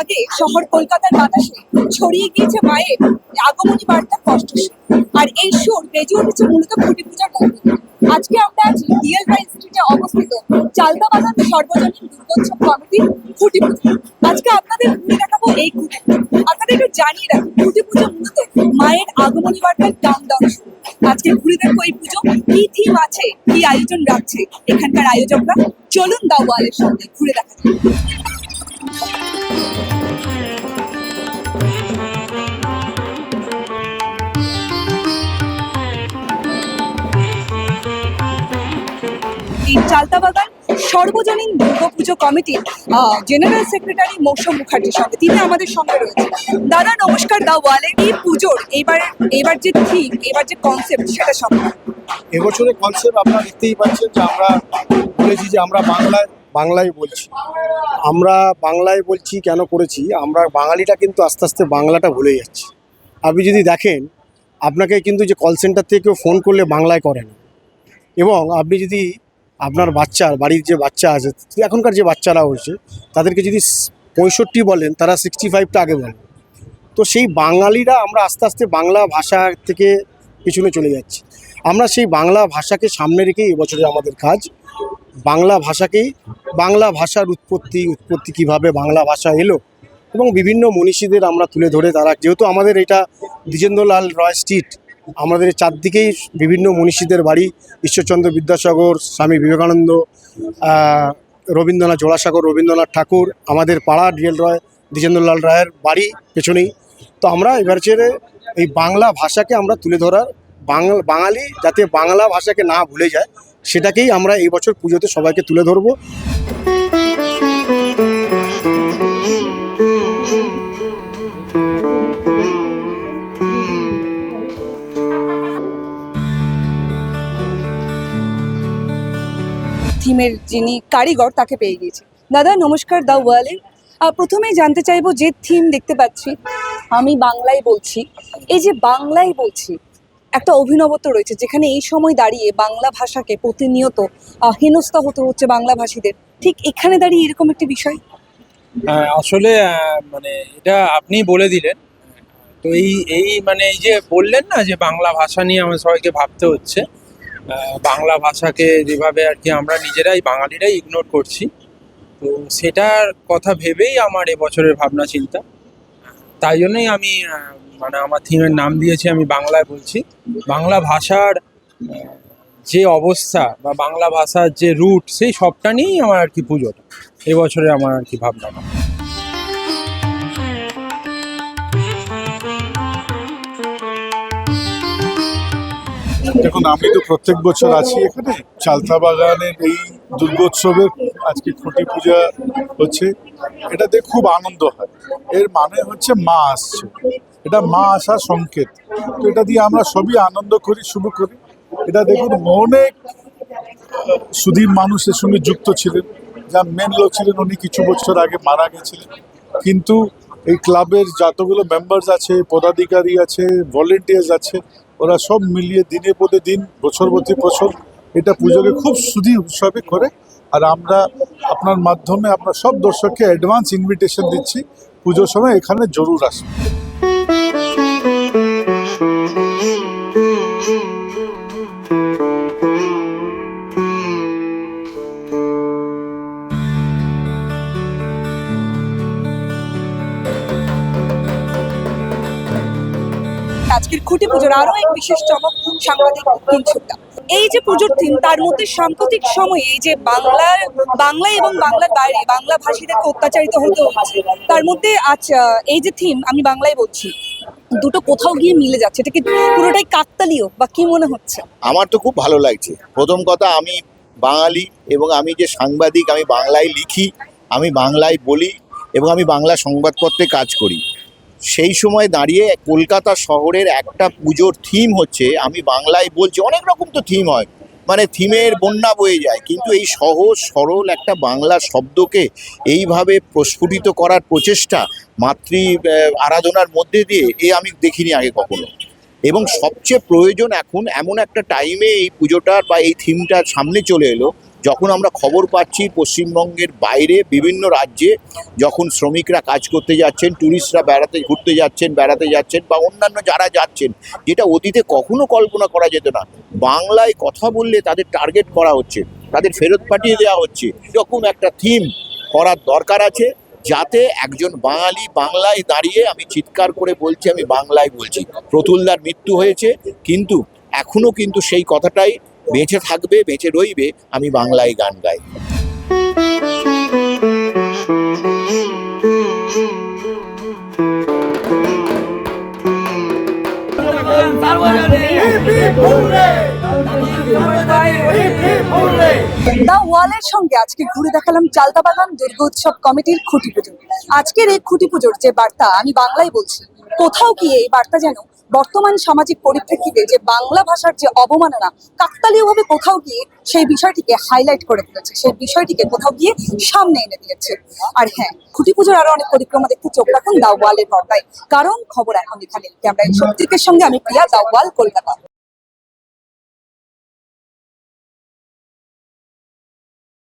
আগে শহর কলকাতার বাতাসে ছড়িয়ে গিয়েছে মায়ের আগমনী বার্তার কষ্ট আর এই সুর বেজে উঠেছে মূলত খুঁটি পূজার মধ্যে। আজকে আমরা আছি ডিএল স্ট্রিটে অবস্থিত চালতা বাগান সর্বজনীন দুর্গোৎসব কমিটির খুঁটি পুজো। আজকে আপনাদের ঘুরে দেখাবো এই পুজো। আপনাদের একটু জানিয়ে রাখি, খুঁটি পুজো মূলত মায়ের আগমনী বার্তার কাউন্টডাউন শুরু আজকে ঘুরে দেখব এই পুজো কি থিম আছে, কি আয়োজন রাখছে এখানকার আয়োজকরা। চলুন দাও দাওয়ালের সঙ্গে ঘুরে দেখা চালতাবাগান সর্বজনীন দুর্গাপুজো কমিটির জেনারেল সেক্রেটারি মৌসুম মুখার্জির সঙ্গে। তিনি আমাদের সঙ্গে রয়েছে দাদা, নমস্কার, দা ওয়ালে এই পুজোর এবার এবার যে থিম এবার যে কনসেপ্ট সেটা সম্পর্কে। এবছরের কনসেপ্ট আপনারা দেখতেই পাচ্ছেন যে আমরা বলেছি যে আমরা বাংলায় বাংলায় বলছি। আমরা বাংলায় বলছি কেন করেছি? আমরা বাঙালিটা কিন্তু আস্তে আস্তে বাংলাটা ভুলে যাচ্ছি। আপনি যদি দেখেন, আপনাকে কিন্তু যে কল সেন্টার থেকে ফোন করলে বাংলায় করে না। এবং আপনি যদি আপনার বাচ্চার, বাড়ির যে বাচ্চা আছে, এখনকার যে বাচ্চারা হয়েছে, তাদেরকে যদি পঁয়ষট্টি বলেন, তারা সিক্সটি ফাইভটা আগে বলেন। তো সেই বাঙালিরা আমরা আস্তে আস্তে বাংলা ভাষা থেকে পিছনে চলে যাচ্ছি। আমরা সেই বাংলা ভাষাকে সামনে রেখেই এবছরে আমাদের কাজ। বাংলা ভাষাকেই বাংলা ভাষার উৎপত্তি উৎপত্তি কীভাবে বাংলা ভাষা এলো এবং বিভিন্ন মনীষীদের আমরা তুলে ধরে তারা, যেহেতু আমাদের এটা দ্বিজেন্দ্রলাল রয় স্ট্রিট আমাদের চারদিকেই বিভিন্ন মনীষীদের বাড়ি, ঈশ্বরচন্দ্র বিদ্যাসাগর, স্বামী বিবেকানন্দ রবীন্দ্রনাথ জোড়াসাগর রবীন্দ্রনাথ ঠাকুর, আমাদের পাড়া ডিএল রয়, দ্বিজেন্দ্রলাল রায়ের বাড়ি পেছনেই। তো আমরা এবার ছেড়ে এই বাংলা ভাষাকে আমরা তুলে ধরার বাংলা বাঙালি যাতে বাংলা ভাষাকে না ভুলে যায় সেটাকেই আমরা এই বছর পুজোতে সবাইকে তুলে ধরবো। থিমের যিনি কারিগর, তাকে পেয়ে গিয়েছি। দাদা, নমস্কার দা ওয়ালে। প্রথমেই জানতে চাইব যে থিম দেখতে পাচ্ছি, আমি বাংলায় বলছি। এই যে বাংলায় বলছি একটা অভিনবত্ব রয়েছে যেখানে এই সময় দাঁড়িয়ে বাংলা ভাষাকে প্রতিনিয়ত হেনস্থা হতে হচ্ছে বাংলা ভাষীদের। ঠিক এখানে দাঁড়িয়ে এরকম একটি বিষয়? হ্যাঁ, আসলে মানে এটা আপনি বলে দিলেন। তো এই এই মানে এই যে বললেন না যে বাংলা ভাষা নিয়ে আমাদের সবাইকে ভাবতে হচ্ছে বাংলা ভাষাকে যেভাবে আর কি আমরা নিজেরাই বাঙালিরাই ইগনোর করছি তো সেটার কথা ভেবেই আমার এবছরের ভাবনা চিন্তা তাই জন্যই আমি মানে আমার থিমের নাম দিয়েছি, আমি বাংলায় বলছি। বাংলা ভাষার যে অবস্থা বা বাংলা ভাষার যে রুট সেই সবটা নিয়েই আমার আর কি পুজোটা। এবছরে আমার আর কি ভাবনা। দেখুন, আমি তো প্রত্যেক বছর আছি এখানে। চালতা বাগানের এই দুর্গোৎসবের আজকে খুঁটি পূজা হচ্ছে। এটাতে খুব আনন্দ হয়। এর মানে হচ্ছে মা আসছে। এটা মা আসার সংকেত। তো এটা দিয়ে আমরা সবই আনন্দ করি শুরু করি। এটা দেখুন অনেক সুধীর মানুষ এর সঙ্গে যুক্ত ছিলেন। যা মেন লোক ছিলেন উনি কিছু বছর আগে মারা গেছিলেন। কিন্তু এই ক্লাবের যতগুলো মেম্বার্স আছে, পদাধিকারী আছে ভলেন্টিয়ার্স আছে, ওরা সব মিলিয়ে দিনে প্রতি দিন, বছর প্রতি বছর এটা পুজোকে খুব সুধী উৎসবে করে। আর আমরা আপনার মাধ্যমে আমরা সব দর্শককে অ্যাডভান্স ইনভিটেশন দিচ্ছি। পুজোর সময় এখানে জরুর আসবে। আজকের খুঁটি পুজোর আরও এক বিশেষ চমক সাংবাদিক হিংসুকতা এই যে পুজোর থিম তার মধ্যে সাম্প্রতিক সময়ে এই যে বাংলার, বাংলা এবং বাংলার বাইরে বাংলা ভাষীদেরকে অত্যাচারিত হতে হচ্ছে, তার মধ্যে আজ এই যে থিম আমি বাংলায় বলছি, দুটো কোথাও গিয়ে মিলে যাচ্ছে, এটা কি পুরোটাই কাকতালীয় বা কি মনে হচ্ছে? আমার তো খুব ভালো লাগছে। প্রথম কথা, আমি বাঙালি এবং আমি যে সাংবাদিক, আমি বাংলায় লিখি, আমি বাংলায় বলি এবং আমি বাংলা সংবাদপত্রে কাজ করি। সেই সময় দাঁড়িয়ে কলকাতা শহরের একটা পুজোর থিম হচ্ছে, আমি বাংলায় বলছি, অনেক রকম তো থিম হয়। মানে থিমের বন্যা বয়ে যায়, কিন্তু এই সহজ, সরল একটা বাংলা শব্দকে এইভাবে প্রস্ফুটিত করার প্রচেষ্টা মাতৃ আরাধনার মধ্যে দিয়ে এ আমি দেখিনি আগে কখনো। এবং সবচেয়ে প্রয়োজন এখন এমন একটা টাইমে এই পুজোটার বা এই থিমটার সামনে চলে এলো যখন আমরা খবর পাচ্ছি পশ্চিমবঙ্গের বাইরে বিভিন্ন রাজ্যে যখন শ্রমিকরা কাজ করতে যাচ্ছেন ট্যুরিস্টরা বেড়াতে ঘুরতে যাচ্ছেন, বেড়াতে যাচ্ছেন বা অন্যান্য যারা যাচ্ছেন, যেটা অতীতে কখনো কল্পনা করা যেত না। বাংলায় কথা বললে তাদের টার্গেট করা হচ্ছে, তাদের ফেরত পাঠিয়ে দেওয়া হচ্ছে। এরকম একটা থিম করার দরকার আছে যাতে একজন বাঙালি বাংলায় দাঁড়িয়ে আমি চিৎকার করে বলছি, আমি বাংলায় বলছি। প্রতুলদার মৃত্যু হয়েছে, কিন্তু এখনও কিন্তু সেই কথাটাই বেঁচে থাকবে, বেঁচে রইবে, আমি বাংলায় গান গাই। দা ওয়ালের সঙ্গে আজকে ঘুরে দেখালাম চালতা বাগান দুর্গ উৎসব কমিটির খুঁটি পুজো আজকের এই খুঁটি পুজোর যে বার্তা, আমি বাংলায় বলছি, কোথাও গিয়ে এই বার্তা যেন বর্তমান সামাজিক পরিপ্রেক্ষিতে যে বাংলা ভাষার যে অবমাননা, কাকতালীয়ভাবে কোথাও গিয়ে সেই বিষয়টিকে হাইলাইট করে তুলেছে। সেই বিষয়টিকে কোথাও গিয়ে সামনে এনে দিয়েছে। আর হ্যাঁ খুঁটি পুজোর আরও অনেক পরিক্রমা দেখতে চোখ রাখুন দাওয়ালের পর্দায়। কারণ খবর এখন এখানে। ক্যামেরায় শক্তিকের সঙ্গে আমি প্রিয়া, দাওয়াল, কলকাতা।